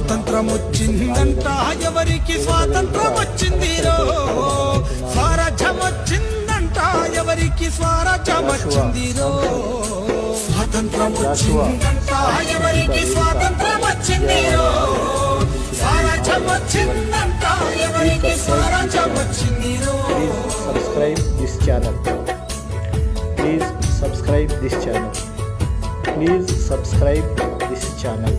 స్వాతంత్రం వచ్చిందంట ఎవరికి స్వాతంత్రం వచ్చిందిరో స్వరాజ్యం వచ్చిందంట ఎవరికి స్వరాజ్యం వచ్చిందిరో స్వాతంత్రం వచ్చిందంట ఎవరికి స్వాతంత్రం వచ్చిందిరో స్వరాజ్యం వచ్చిందంట ఎవరికి స్వరాజ్యం వచ్చిందిరో subscribe this channel please subscribe this channel please subscribe this channel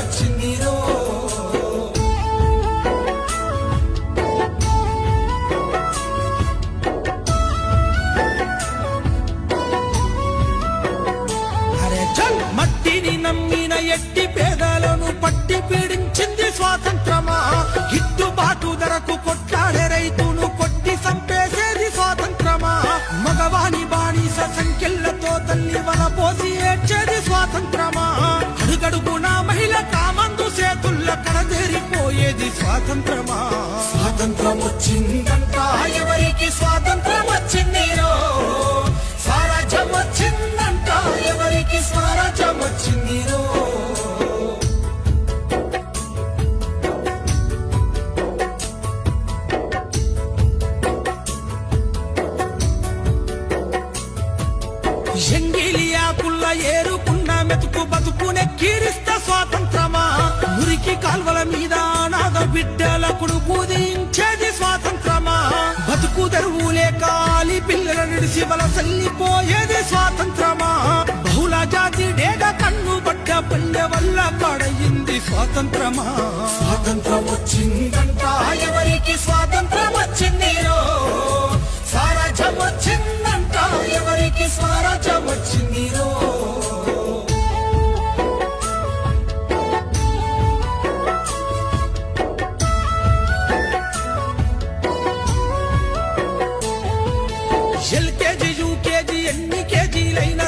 వచ్చిందిరో. అరే మట్టిని నమ్మిన ఎట్టి పేదలను పట్టి స్వాతంత్రమా? స్వాతంత్రం వచ్చిందంట ఎవరికి స్వాతంత్రం వచ్చింది స్వరాజ్యం వచ్చిందంట ఎవరికి స్వరాజ్యం వచ్చింది ఎంగిలి ఆకుల్ల ఏరుకున్న మెతుకు బతుకునే కీరిస్త స్వాతంత్రమా? బిడ్డలప్పుడు కొడుకు స్వాతంత్రమా? బతుకు తెరువులే కాలి పిల్లల నిడిసి వలసల్లిపోయేది స్వాతంత్రమా? బహుళ జాతి డేడ కన్ను పట్ట పల్లె వల్ల పడయింది స్వాతంత్రమా? స్వాతంత్రం వచ్చిందంట ఎవరికి స్వాతంత్రం వచ్చింది సారాజ్యం వచ్చిందంట ఎవరికి స్వరాజ్యం వచ్చింది? మేలైన